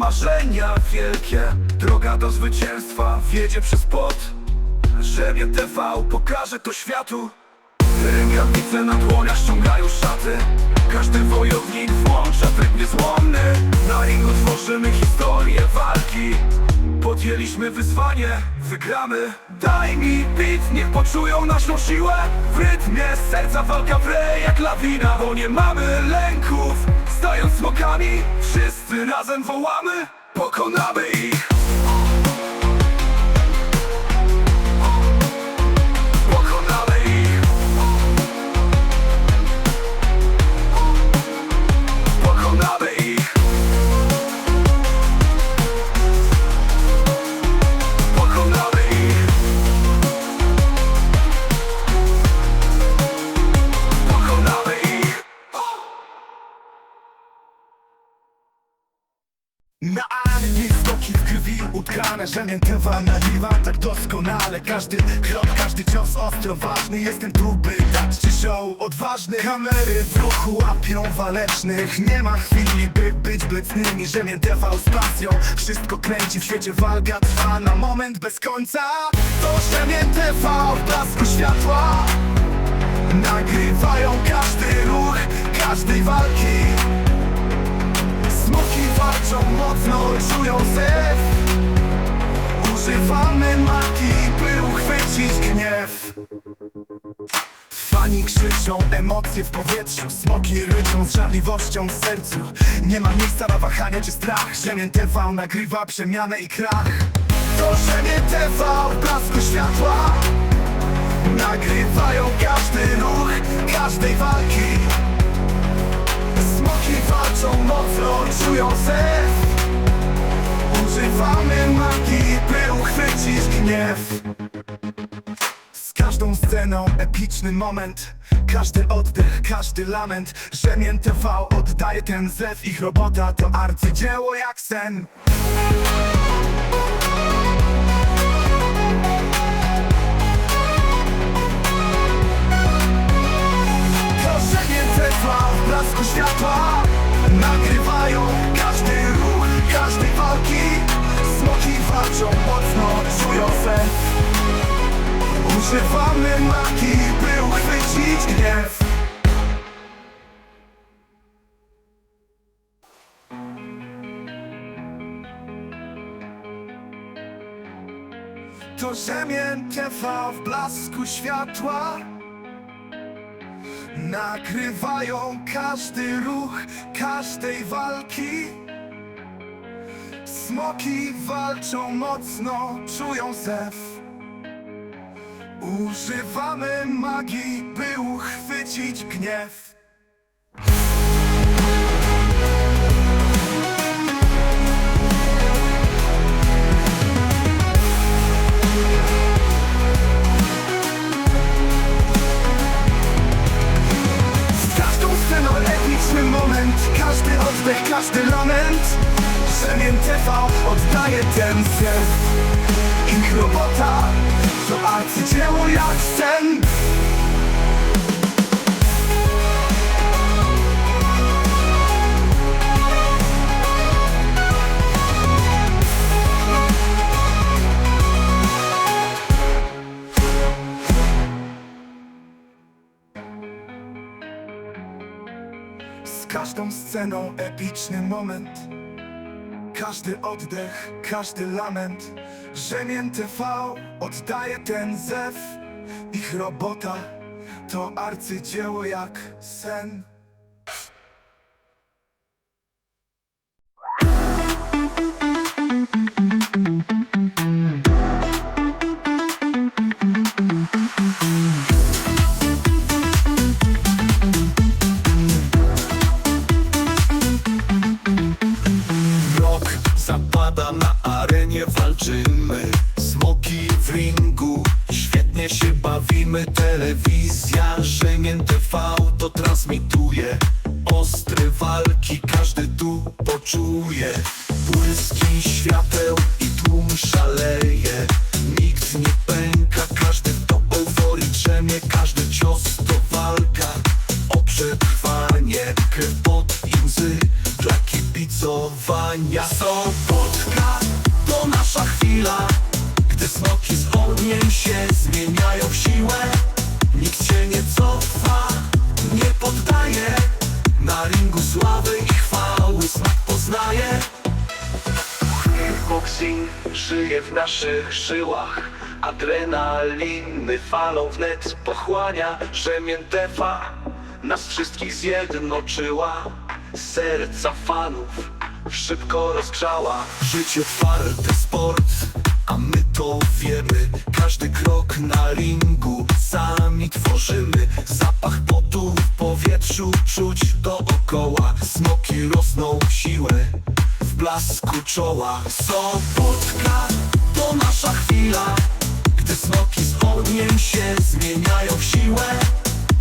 marzenia wielkie. Droga do zwycięstwa wiedzie przez pot Rzemień TV pokaże to światu. Rękawice na dłoniach ściągają szaty. Każdy wojownik włącza tryb niezłomny. Na ringu tworzymy historię walki. Podjęliśmy wyzwanie, wygramy. Daj mi beat, niech poczują naszą siłę. W rytmie serca walka wre jak lawina Bo nie mamy lęków, stając smokami Wszyscy razem wołamy, pokonamy ich utkane Rzemiętywa naliwa tak doskonale. Każdy krok, każdy cios ostro ważny. Jestem tu by dać ci show odważny. Kamery w ruchu łapią walecznych. Nie ma chwili by być blecnymi. Rzemiętywa z pasją. Wszystko kręci w świecie walka trwa Na moment bez końca. To Rzemiętywa w blasku światła. Nagrywają każdy ruch Każdej walki. Smoki walczą mocno, czują zew Używamy magii, by uchwycić gniew. Fani krzyczą, emocje w powietrzu Smoki ryczą z żarliwością w sercu. Nie ma miejsca na wahanie czy strach Rzemień TV nagrywa przemianę i krach. To Rzemień TV w blasku światła. Nagrywają każdy ruch, każdej walki. Smoki walczą mocno, czują zew Używamy magii, by uchwycić gniew. Z każdą sceną epiczny moment. Każdy oddech, każdy lament. Rzemień TV oddaje ten zew. Ich robota to arcydzieło jak sen. Korzenie trwa w blasku światła Używamy by uchwycić gniew. To Rzemień TV w blasku światła. Nagrywają każdy ruch, każdej walki. Smoki walczą mocno, czują zew Używamy magii, by uchwycić gniew. Epiczny moment Każdy oddech, każdy lament. Rzemień TV oddaje ten zew Ich robota to arcydzieło jak sen Z każdą sceną epiczny moment Każdy oddech, każdy lament Rzemień TV oddaje ten zew. Ich robota to arcydzieło jak sen Rzemień TV to transmituje. Ostre walki, każdy tu poczuje. Błyski świateł i tłum szaleje. Nikt nie pęka, każdy to euforii drzemie. Każdy cios to walka o przetrwanie. Krew pod i łzy dla kibicowania Sobotka to nasza chwila Gdy smoki z ogniem się zmieniają w siłę nie cofa, nie poddaje. Na ringu sławy i chwały smak poznaje. Boxing żyje w naszych żyłach. Adrenaliny falą wnet pochłania Rzemiętewa nas wszystkich zjednoczyła. Serca fanów szybko rozgrzała. Życie twarde sport, a my to wiemy. Każdy krok na ringu sami tworzymy. Zapach potu w powietrzu czuć dookoła. Smoki rosną w siłę w blasku czoła. Sobotka to nasza chwila. Gdy smoki z ogniem się zmieniają w siłę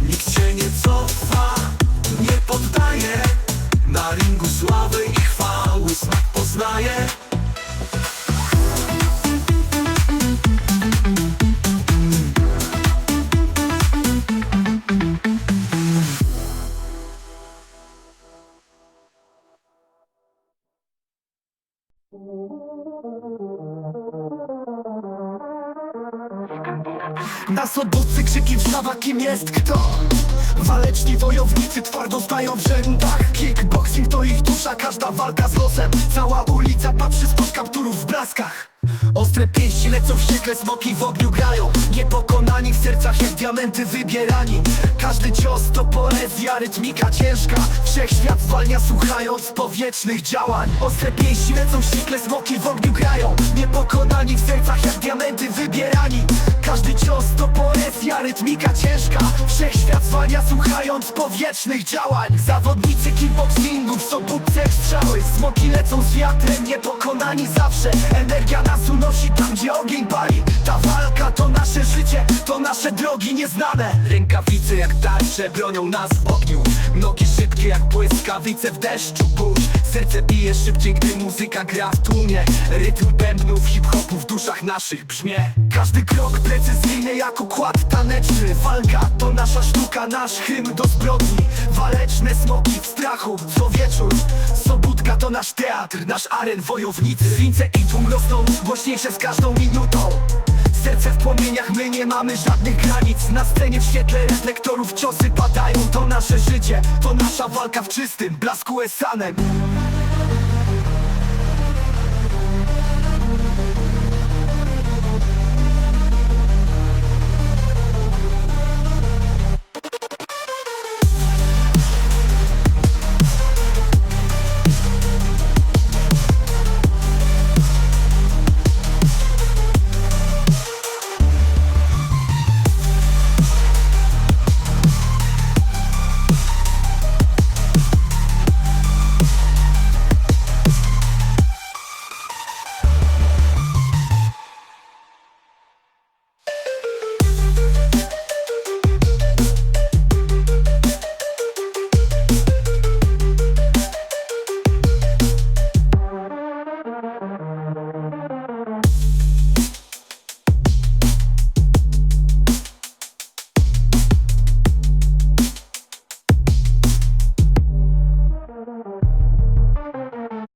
Nikt się nie cofa, nie poddaje. Na ringu sławy i chwały smak poznaje Na sobotce krzyki wstawa kim jest kto? Waleczni wojownicy twardo stają w rzędach Kickboxing to ich dusza, każda walka z losem. Cała ulica patrzy spod kapturów w blaskach. Ostre pięści lecą w ściekle, smoki w ogniu grają. Niepokonani w sercach jak diamenty wybierani. Każdy cios to poezja, rytmika ciężka. Wszechświat zwalnia słuchając powietrznych działań. Ostre pięści lecą w ściekle, smoki w ogniu grają. Niepokonani w sercach jak diamenty wybierani Każdy cios to poezja, rytmika ciężka. Wszechświat zwalnia słuchając powietrznych działań. Zawodnicy kickboxingu w sobótce jak strzały. Smoki lecą z wiatrem, niepokonani zawsze. Energia nas unosi tam, gdzie ogień pali. Ta walka to nasze życie, to nasze drogi nieznane. Rękawice jak tarcze bronią nas w ogniu. Nogi szybkie jak błyskawice w deszczu. Burz. Serce bije szybciej, gdy muzyka gra w tłumie. Rytm bębnów, hip-hopu w duszach naszych brzmie. Każdy krok precyzyjny jak układ taneczny. Walka to nasza sztuka, nasz hymn do zbrodni. Waleczne smoki w strachu co wieczór. Sobótka to nasz teatr, nasz aren wojownicy. Wince i tłum rosną głośniejsze z każdą minutą. Serce w płomieniach, my nie mamy żadnych granic. Na scenie w świetle reflektorów ciosy padają. To nasze życie, to nasza walka w czystym blasku esanem